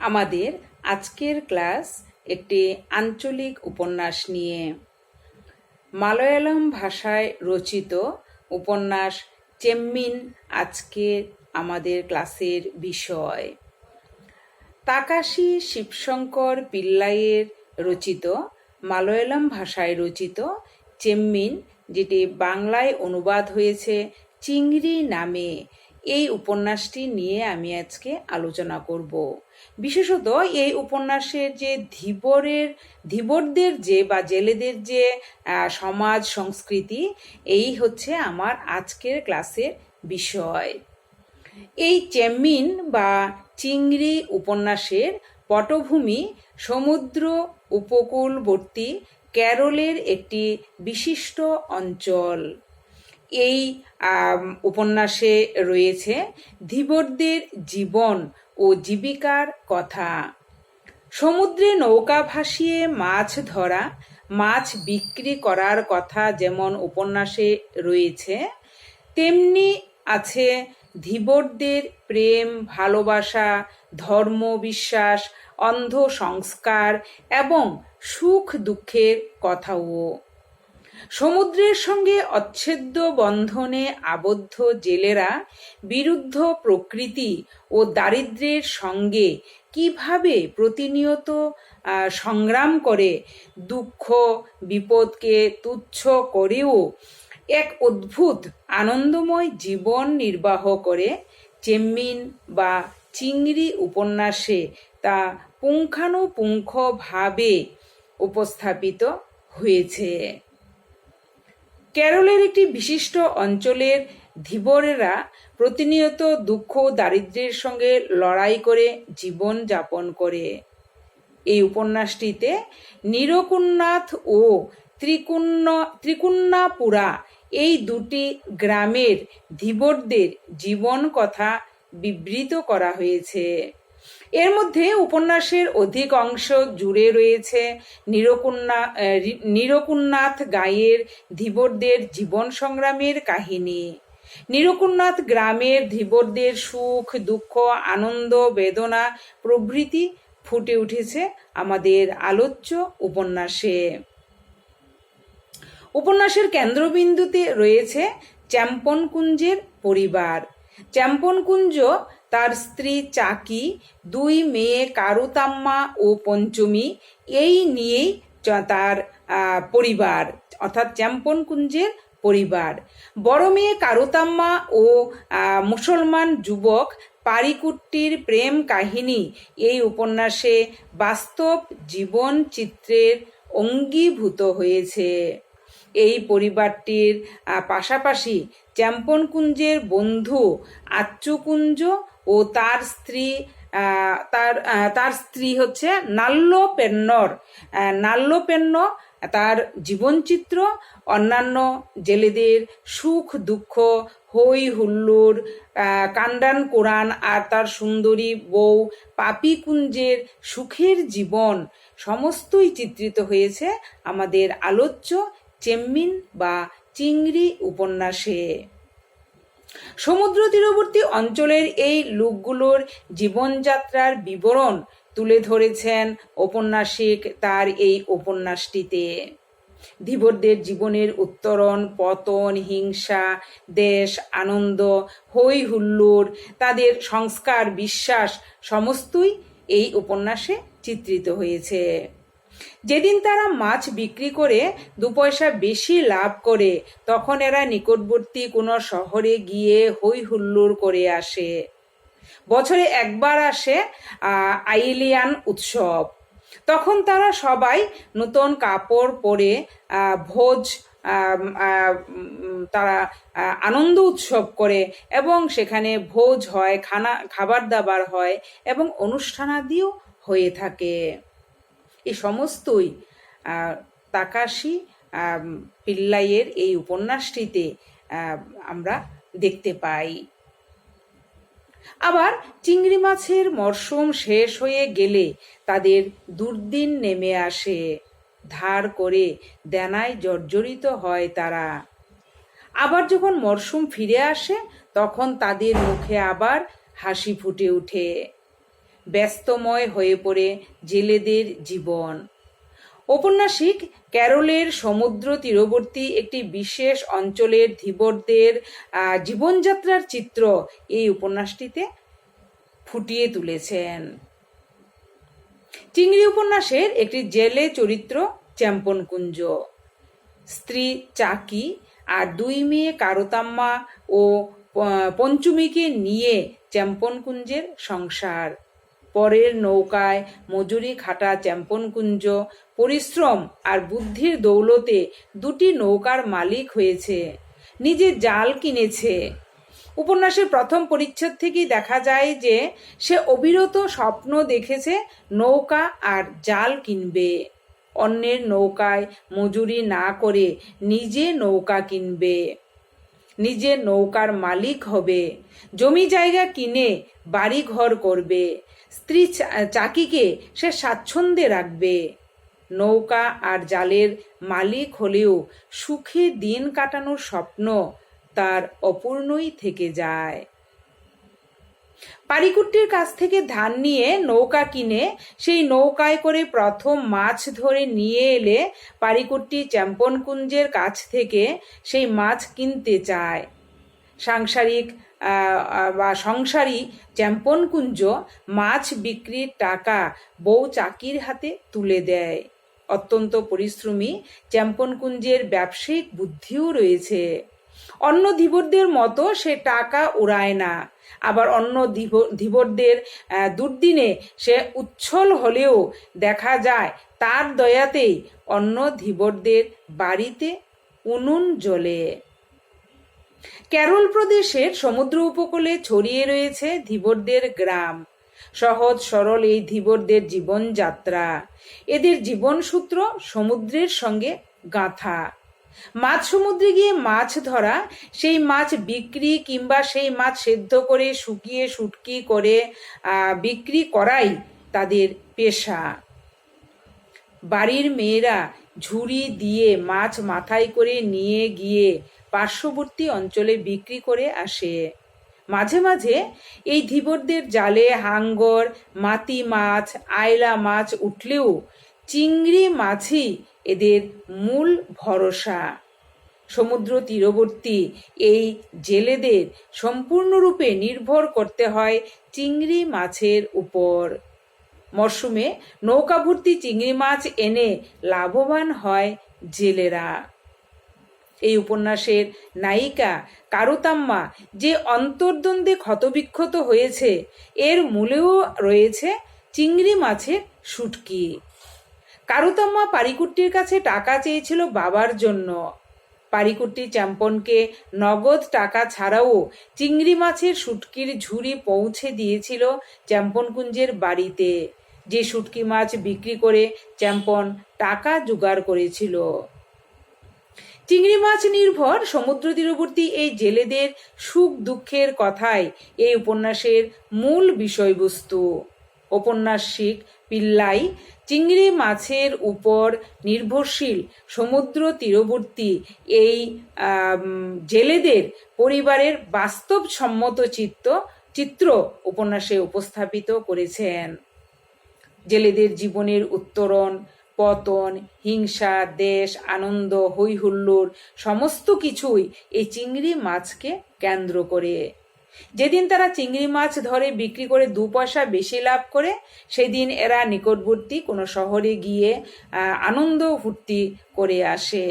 আমাদের আজকের ক্লাস একটি আঞ্চলিক উপন্যাস নিয়ে। মালয়ালম ভাষায় রচিত উপন্যাস চেম্মিন আজকে আমাদের ক্লাসের বিষয়। তাকাশি শিবশঙ্কর পিল্লাইয়ের রচিত, মালয়ালম ভাষায় রচিত চেম্মিন, যেটি বাংলায় অনুবাদ হয়েছে চিংড়ি নামে এই উপন্যাসটি নিয়ে আমি আজকে আলোচনা করব। বিশেষত এই উপন্যাসের যে ধীবরের, ধীবরদের যে বা জেলেদের যে সমাজ, সংস্কৃতি, এই হচ্ছে আমার আজকের ক্লাসের বিষয়। এই চেম্মিন বা চিংড়ি উপন্যাসের পটভূমি সমুদ্র উপকূলবর্তী কেরলের একটি বিশিষ্ট অঞ্চল। এই উপন্যাসে রয়েছে ধীবরদের জীবন ও জীবিকার কথা। সমুদ্রে নৌকা ভাসিয়ে মাছ ধরা, মাছ বিক্রি করার কথা যেমন উপন্যাসে রয়েছে, তেমনি আছে ধীবরদের প্রেম, ভালোবাসা, ধর্ম, বিশ্বাস, অন্ধ সংস্কার এবং সুখ দুঃখের কথাও। সমুদ্রের সঙ্গে অচ্ছেদ্য বন্ধনে আবদ্ধ জেলেরা বিরুদ্ধ প্রকৃতি ও দারিদ্র্যের সঙ্গে কীভাবে প্রতিনিয়ত সংগ্রাম করে, দুঃখ, বিপদকে তুচ্ছ করেও এক অদ্ভুত, আনন্দময় জীবন নির্বাহ করে, চেম্মিন বা চিংড়ি উপন্যাসে তা পুঙ্খানুপুঙ্খভাবে উপস্থাপিত হয়েছে। কেরলের একটি বিশিষ্ট অঞ্চলের ধীবরেরা প্রতিনিয়ত দুঃখ ও দারিদ্র্যের সঙ্গে লড়াই করে জীবন যাপন করে। এই উপন্যাসটিতে নীরকুন্নাথ ও ত্রিকুণ্ণ ত্রিকুন্নাপুরা এই দুটি গ্রামের ধীবরদের জীবন কথা বিবৃত করা হয়েছে। এর মধ্যে উপন্যাসের অধিক অংশ জুড়ে রয়েছে। নীরকুন্না নীরকুন্নাথ গায়ের ধীবরদের জীবন সংগ্রামের কাহিনী। নিরকুন্নাথ গ্রামের ধীবরদের সুখ, দুঃখ, আনন্দ, বেদনা প্রভৃতি ফুটে উঠেছে আমাদের আলোচ্য উপন্যাসে। উপন্যাসের কেন্দ্রবিন্দুতে রয়েছে চ্যাম্পনকুঞ্জের পরিবার। চ্যাম্পনকুঞ্জ তার স্ত্রী চাকি, দুই মেয়ে কারুতাম্মা ও পঞ্চমী, এই নিয়েই তার পরিবার, অর্থাৎ চ্যাম্পনকুঞ্জের পরিবার। বড় মেয়ে কারুতাম্মা ও মুসলমান যুবক পারিকুট্টির প্রেম কাহিনী, এই উপন্যাসে বাস্তব জীবন চিত্রের অঙ্গীভূত হয়েছে। এই পরিবারটির পাশাপাশি চ্যাম্পনকুঞ্জের বন্ধু আচ্চুকুঞ্জ ও তার স্ত্রী তার তার স্ত্রী হচ্ছে নাল্য পেন্নর নাল্য পেন্ন তার জীবনচিত্র, অন্যান্য জেলেদের সুখ, দুঃখ হই হুল্লোড় কান্ডান কোরআন আর তার সুন্দরী বউ পাপিকুঞ্জের সুখের জীবন সমস্তই চিত্রিত হয়েছে আমাদের আলোচ্য চেম্মিন বা চিংড়ি উপন্যাসে। সমুদ্র তীরবর্তী অঞ্চলের এই লোকগুলোর জীবনযাত্রার বিবরণ তুলে ধরেছেন ঔপন্যাসিক তার এই উপন্যাসটিতে। ধীবরদের জীবনের উত্তরণ, পতন, হিংসা, দেশ, আনন্দ হই হুল্লোড়, তাদের সংস্কার, বিশ্বাস, সমস্তই এই উপন্যাসে চিত্রিত হয়েছে। যেদিন তারা মাছ বিক্রি করে দু পয়সা বেশি লাভ করে, তখন এরা নিকটবর্তী কোনো শহরে গিয়ে হই হুল্লোড় করে আসে। বছরে একবার আসে আইলিয়ান উৎসব। তখন তারা সবাই নতুন কাপড় পরে ভোজ তারা আনন্দ উৎসব করে এবং সেখানে ভোজ হয়, খানা, খাবার দাবার হয় এবং অনুষ্ঠানাদিও হয়ে থাকে। এই সমস্তই তাকাশি পিল্লাইয়ের এই উপন্যাসটিতে আমরা দেখতে পাই। আবার চিংড়ি মাছের মরশুম শেষ হয়ে গেলে তাদের দুর্দিন নেমে আসে। ধার করে দেনায় জর্জরিত হয় তারা। আবার যখন মরশুম ফিরে আসে, তখন তাদের মুখে আবার হাসি ফুটে ওঠে। ব্যস্তময় হয়ে পড়ে জেলেদের জীবন। ঔপন্যাসিক ক্যারলের সমুদ্র তীরবর্তী একটি বিশেষ অঞ্চলের ধীবরদের জীবনযাত্রার চিত্র এই উপন্যাসটিতে ফুটিয়ে তুলেছেন। চিংড়ি উপন্যাসের একটি জেলে চরিত্র চ্যাম্পন কুঞ্জ স্ত্রী চাকি আর দুই মেয়ে কারতাম্মা ও পঞ্চমীকে নিয়ে চ্যাম্পনকুঞ্জের সংসার। পরের নৌকায় মজুরি খাটা চ্যাম্পনকুঞ্জ, পরিশ্রম আর বুদ্ধির দৌলতে দুটি নৌকার মালিক হয়েছে, নিজে জাল কিনেছে। উপন্যাসের প্রথম পরিচ্ছেদ থেকেই দেখা যায় যে সে অবিরত স্বপ্ন দেখেছে নৌকা আর জাল কিনবে। অন্যের নৌকায় মজুরি না করে নিজে নৌকা কিনবে। নিজে নৌকার মালিক হবে, জমি জায়গা কিনে বাড়ি ঘর করবে। স্ত্রী চাকিকে সে স্বাচ্ছন্দ্যে রাখবে। নৌকা আর জালের মালিক হলেও সুখে দিন কাটানোর স্বপ্ন তার অপূর্ণই থেকে যায়। পারিকুট্টির কাছ থেকে ধান নিয়ে নৌকা কিনে সেই নৌকায় করে প্রথম মাছ ধরে নিয়ে এলে পারিকুট্টি চ্যাম্পনকুঞ্জের কাছ থেকে সেই মাছ কিনতে চায়। সাংসারিক বা সংসারী চ্যাম্পনকুঞ্জ মাছ বিক্রির টাকা বউ চাকির হাতে তুলে দেয়। অত্যন্ত পরিশ্রমী চ্যাম্পনকুঞ্জের ব্যবসায়িক বুদ্ধিও রয়েছে। অন্য ধীবরদের মতো সে টাকা উড়ায় না। আবার অন্য ধীব- ধীবরদের দুর্দিনে সে উচ্ছল হলেও দেখা যায় তার দয়াতেই অন্য ধীবরদের বাড়িতে উনুন জ্বলে। কেরল প্রদেশের সমুদ্র উপকূলে ছড়িয়ে রয়েছে ধীবরদের গ্রাম। সহজ, সরল এই ধীবরদের জীবনযাত্রা। এদের জীবনসূত্র সমুদ্রের সঙ্গে গাঁথা। মাছ সমুদ্রে গিয়ে মাছ ধরা, সেই মাছ বিক্রি কিংবা সেই মাছ সেদ্ধ করে শুকিয়ে শুটকি করে বিক্রি করাই তাদের পেশা। বাড়ির মেয়েরা ঝুড়ি দিয়ে মাছ মাথায় করে নিয়ে গিয়ে পার্শ্ববর্তী অঞ্চলে বিক্রি করে আসে। মাঝে মাঝে এই ধীবরদের জালে হাঙ্গর, মাতি মাছ, আয়লা মাছ উঠলেও চিংড়ি মাছই এদের মূল ভরসা। সমুদ্র তীরবর্তী এই জেলেদের সম্পূর্ণরূপে নির্ভর করতে হয় চিংড়ি মাছের উপর। মরশুমে নৌকা ভর্তি চিংড়ি মাছ এনে লাভবান হয় জেলেরা। এই উপন্যাসের নায়িকা কারুতাম্মা যে অন্তর্দ্বন্দ্বে ক্ষতবিক্ষত হয়েছে, এর মূলেও রয়েছে চিংড়ি মাছের শুটকি। কারুতাম্মা পারিকুট্টির কাছে টাকা চেয়েছিল বাবার জন্য। পারিকুট্টি চ্যাম্পনকে নগদ টাকা ছাড়াও চিংড়ি মাছের শুটকির ঝুড়ি পৌঁছে দিয়েছিল চ্যাম্পনকুঞ্জের বাড়িতে। যে শুটকি মাছ বিক্রি করে চ্যাম্পন টাকা জোগাড় করেছিল। চিংড়ি মাছ নির্ভর সমুদ্র তীরবর্তী এই জেলেদের সুখ দুঃখের কথাই এই উপন্যাসের মূল বিষয়বস্তু। ঔপন্যাসিক পিল্লাই চিংড়ি মাছের উপর নির্ভরশীল সমুদ্র তীরবর্তী এই জেলেদের পরিবারের বাস্তবসম্মত চিত্ত, চিত্র উপন্যাসে উপস্থাপিত করেছেন। জেলেদের জীবনের উত্তরণ পতন, হিংসা, দেশ, আনন্দ হই হুল্লোড় সমস্ত কিছুই এই চিংড়ি মাছকে কেন্দ্র করে। যেদিন তারা চিংড়ি মাছ ধরে বিক্রি করে দু পয়সা বেশি লাভ করে, সেদিন এরা নিকটবর্তী কোনো শহরে গিয়ে আনন্দ ফুর্তি করে আসে।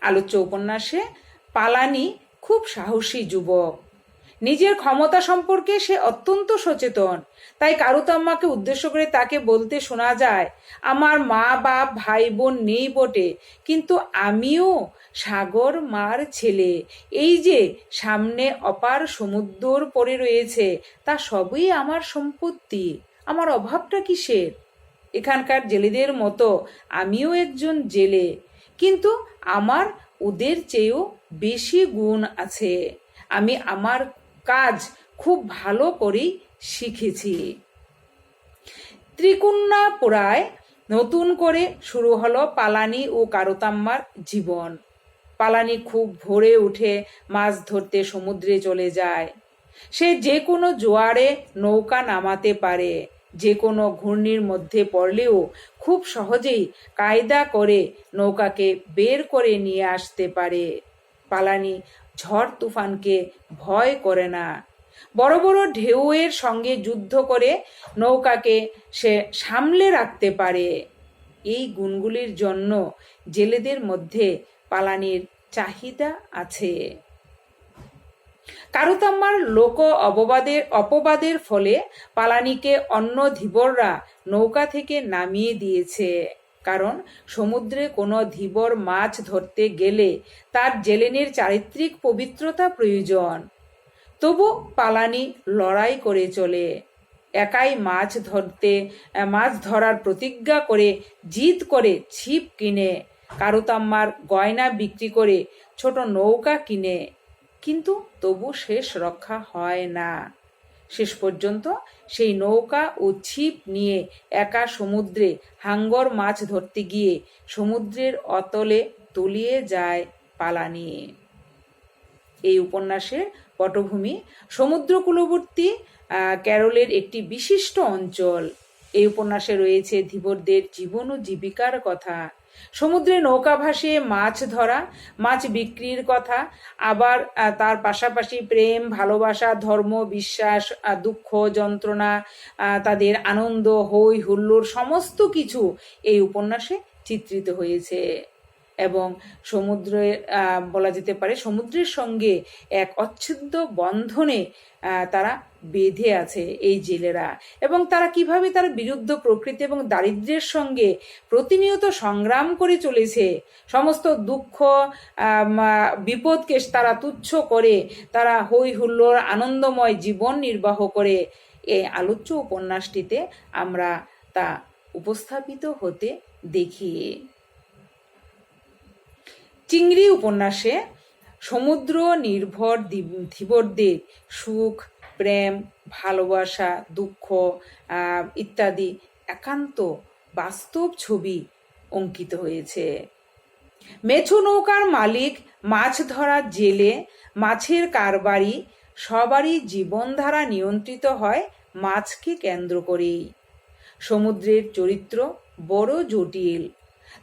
আলোচ্য উপন্যাসে পালানি খুব সাহসী যুবক। নিজের ক্ষমতা সম্পর্কে সে অত্যন্ত সচেতন। তাই কারুতাম্মাকে উদ্দেশ্য করে তাকে বলতে শোনা যায়, আমার মা, বাপ, ভাই, বোন নেই বটে। কিন্তু আমিও সাগর মার ছেলে। এই যে সামনে অপার সমুদ্র পড়ে রয়েছে, তা সবই আমার সম্পত্তি। আমার অভাবটা কিসের? এখানকার জেলেদের মতো আমিও একজন জেলে। কিন্তু আমার ওদের চেয়েও বেশি গুণ আছে। আমি আমার কাজ খুব ভালো করেই শিখেছি। ত্রিকুণাপুরায় নতুন করে শুরু হলো পালানি ও কারতাম্মার জীবন। পালানি খুব ভোরে উঠে মাছ ধরতে সমুদ্রে চলে যায়। সে যে কোনো জোয়ারে নৌকা নামাতে পারে। যে কোনো ঘূর্ণির মধ্যে পড়লেও খুব সহজেই কায়দা করে নৌকাকে বের করে নিয়ে আসতে পারে। পালানি ঝড় তুফানকে ভয় করে না। বড় বড় ঢেউয়ের সঙ্গে যুদ্ধ করে নৌকাকে সে সামলে রাখতে পারে। এই গুণগুলির জন্য জেলেদের মধ্যে পালানির চাহিদা আছে। কারুতাম্মার লোক অপবাদের অপবাদের ফলে পালানিকে অন্য ধীবররা নৌকা থেকে নামিয়ে দিয়েছে। কারণ সমুদ্রে কোনো ধীবর মাছ ধরতে গেলে তার জেলেনের চারিত্রিক পবিত্রতা প্রয়োজন। তবু পালানি লড়াই করে চলে। একাই মাছ ধরতে, মাছ ধরার প্রতিজ্ঞা করে জিদ করে ছিপ কিনে। কারুতাম্মার গয়না বিক্রি করে ছোট নৌকা কিনে। কিন্তু তবু শেষ রক্ষা হয় না। শেষ পর্যন্ত সেই নৌকা ও ছিপ নিয়ে একা সমুদ্রে হাঙ্গর মাছ ধরতে গিয়ে সমুদ্রের অতলে তলিয়ে যায় পালানি। এই উপন্যাসের পটভূমি সমুদ্রকূলবর্তী ক্যারলের একটি বিশিষ্ট অঞ্চল। এই উপন্যাসে রয়েছে ধীবরদের জীবন ও জীবিকার কথা। সমুদ্রে নৌকা ভাসিয়ে মাছ ধরা, মাছ বিক্রির কথা, আবার তার পাশাপাশি প্রেম, ভালোবাসা, ধর্ম, বিশ্বাস দুঃখ, যন্ত্রণা তাদের আনন্দ হই হুল্লোড় সমস্ত কিছু এই উপন্যাসে চিত্রিত হয়েছে। এবং সমুদ্রে বলা যেতে পারে সমুদ্রের সঙ্গে এক অচ্ছেদ্য বন্ধনে তারা বেঁধে আছে এই জেলেরা। এবং তারা কীভাবে তার বিরুদ্ধ প্রকৃতি এবং দারিদ্র্যের সঙ্গে প্রতিনিয়ত সংগ্রাম করে চলেছে, সমস্ত দুঃখ বিপদকে তারা তুচ্ছ করে, তারা হই হুল্লোর আনন্দময় জীবন নির্বাহ করে। এই আলোচ্য উপন্যাসটিতে আমরা তা উপস্থাপিত হতে দেখি। চিংড়ি উপন্যাসে সমুদ্র নির্ভর ধীবরদের সুখ, প্রেম, ভালোবাসা, দুঃখ ইত্যাদি একান্ত বাস্তব ছবি অঙ্কিত হয়েছে। মেছু নৌকার মালিক, মাছ ধরার জেলে, মাছের কারবারি, সবারই জীবনধারা নিয়ন্ত্রিত হয় মাছকে কেন্দ্র করেই। সমুদ্রের চরিত্র বড় জটিল।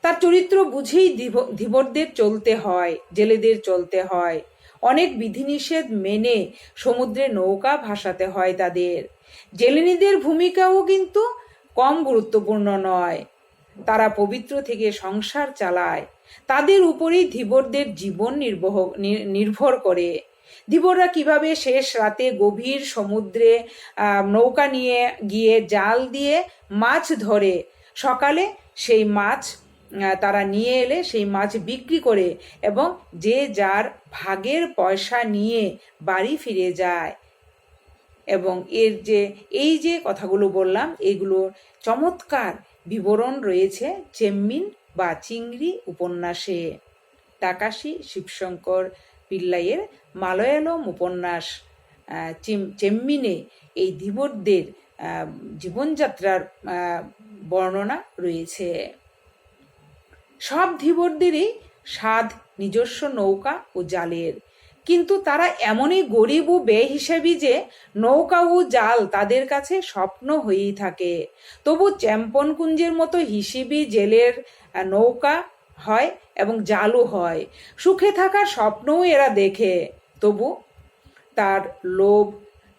তার চরিত্র বুঝেই ধীবরদের চলতে হয়, জেলেদের চলতে হয়। অনেক বিধিনিষেধ মেনে সমুদ্রে নৌকা ভাসাতে হয় তাদের। জেলেনিদের ভূমিকাও কিন্তু কম গুরুত্বপূর্ণ নয়। তারা পবিত্র থেকে সংসার চালায়। তাদের উপরেই ধীবরদের জীবন নির্বহ নির্ভর করে। ধীবররা কীভাবে শেষ রাতে গভীর সমুদ্রে নৌকা নিয়ে গিয়ে জাল দিয়ে মাছ ধরে, সকালে সেই মাছ তারা নিয়ে এলে সেই মাছ বিক্রি করে এবং যে যার ভাগের পয়সা নিয়ে বাড়ি ফিরে যায়। এবং এর যে, এই যে কথাগুলো বললাম এগুলোর চমৎকার বিবরণ রয়েছে চেম্মিন বা চিংড়ি উপন্যাসে। তাকাশি শিবশঙ্কর পিল্লাইয়ের মালয়ালম উপন্যাস চেম্মিনে এই ধীবরদের জীবনযাত্রার বর্ণনা রয়েছে। সব ধীবরদেরই স্বাদ নিজস্ব নৌকা ও জালের। কিন্তু তারা এমনই গরিব ও হিসেবে যে নৌকা ও জাল তাদের কাছে স্বপ্ন হয়েই থাকে। তবু চ্যাম্পন কুঞ্জের মতো হিসেবে জেলের নৌকা হয় এবং জালও হয়। সুখে থাকার স্বপ্নও এরা দেখে। তবু তার লোভ,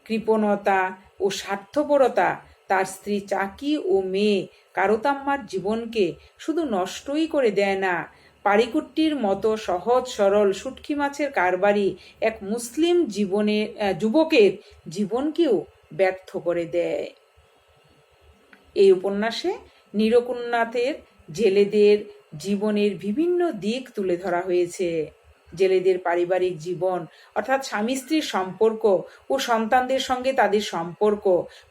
কৃপণতা ও স্বার্থপরতা তার স্ত্রী চাকি ও মেয়ে কারতাম্মার জীবনকে শুধু নষ্টই করে দেয় না পারিকুট্টির মতো সহজ সরল শুটকি মাছের কারবারি এক মুসলিম জীবনে যুবকের জীবনকেও ব্যর্থ করে দেয়। এই উপন্যাসে নিরকুন্নাথের জেলেদের জীবনের বিভিন্ন দিক তুলে ধরা হয়েছে। জেলেদের পারিবারিক জীবন, অর্থাৎ স্বামী স্ত্রীর সম্পর্ক ও সন্তানদের সঙ্গে তাদের সম্পর্ক,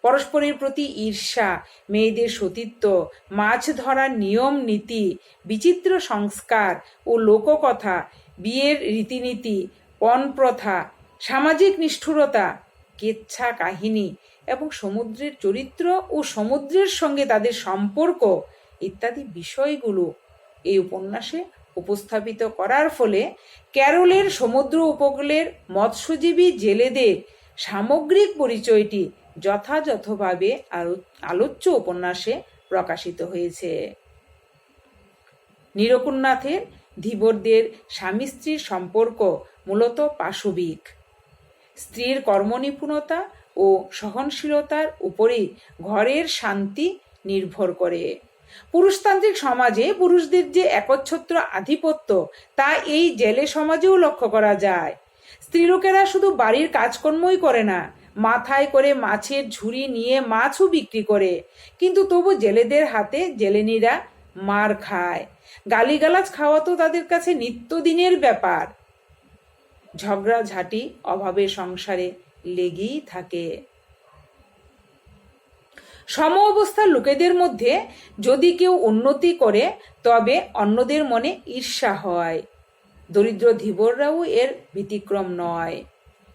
পরস্পরের প্রতি ঈর্ষা, মেয়েদের সতীত্ব, মাছ ধরার নিয়ম নীতি, বিচিত্র সংস্কার ও লোককথা, বিয়ের রীতিনীতি পণ প্রথা, সামাজিক নিষ্ঠুরতা, কেচ্ছা কাহিনী এবং সমুদ্রের চরিত্র ও সমুদ্রের সঙ্গে তাদের সম্পর্ক ইত্যাদি বিষয়গুলো এই উপন্যাসে উপস্থাপিত করার ফলে ক্যারলের সমুদ্র উপকূলের মৎস্যজীবী জেলেদের সামগ্রিক পরিচয়টি যথাযথভাবে আলো- আলোচ্য উপন্যাসে প্রকাশিত হয়েছে। নিরকুন্নাথের ধীবরদের স্বামী স্ত্রীর সম্পর্ক মূলত পাশবিক। স্ত্রীর কর্মনিপুণতা ও সহনশীলতার উপরেই ঘরের শান্তি নির্ভর করে। পুরুষতান্ত্রিক সমাজে পুরুষদের যে একচ্ছত্র আধিপত্য, তা এই জেলে সমাজেও লক্ষ্য করা যায়। স্ত্রীলোকেরা শুধু বাড়ির কাজকর্মই করে না, মাথায় করে মাছের ঝুড়ি নিয়ে মাছও বিক্রি করে। কিন্তু তবু জেলেদের হাতে জেলেনিরা মার খায়। গালিগালাজ খাওয়া তো তাদের কাছে নিত্যদিনের ব্যাপার। ঝগড়াঝাঁটি অভাবে সংসারে লেগেই থাকে। সম অবস্থার লোকেদের মধ্যে যদি কেউ উন্নতি করে, তবে অন্যদের মনে ঈর্ষা হয়। দরিদ্র ধীবররাও এর ব্যতিক্রম নয়।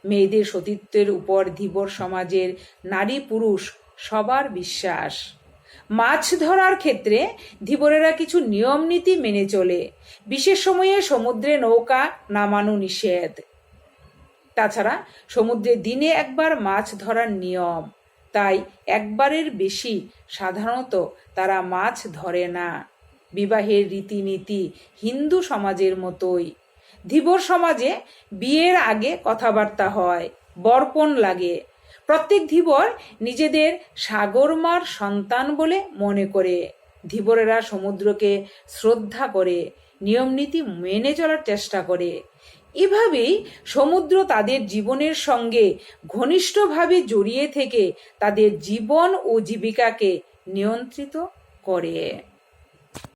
মেয়েদের সতীত্বের উপর ধীবর সমাজের নারী পুরুষ সবার বিশ্বাস। মাছ ধরার ক্ষেত্রে ধীবরেরা কিছু নিয়ম নীতি মেনে চলে। বিশেষ সময়ে সমুদ্রে নৌকা নামানো নিষেধ। তাছাড়া সমুদ্রে দিনে একবার মাছ ধরার নিয়ম। তাই একবারের বেশি সাধারণত তারা মাছ ধরে না। বিবাহের রীতিনীতি হিন্দু সমাজের মতোই। ধীবর সমাজে বিয়ের আগে কথাবার্তা হয়, বর্পণ লাগে। প্রত্যেক ধীবর নিজেদের সাগরমার সন্তান বলে মনে করে। ধীবরেরা সমুদ্রকে শ্রদ্ধা করে, নিয়মনীতি মেনে চলার চেষ্টা করে। এভাবেই সমুদ্র তাদের জীবনের সঙ্গে ঘনিষ্ঠভাবে জড়িয়ে থেকে তাদের জীবন ও জীবিকাকে নিয়ন্ত্রিত করে।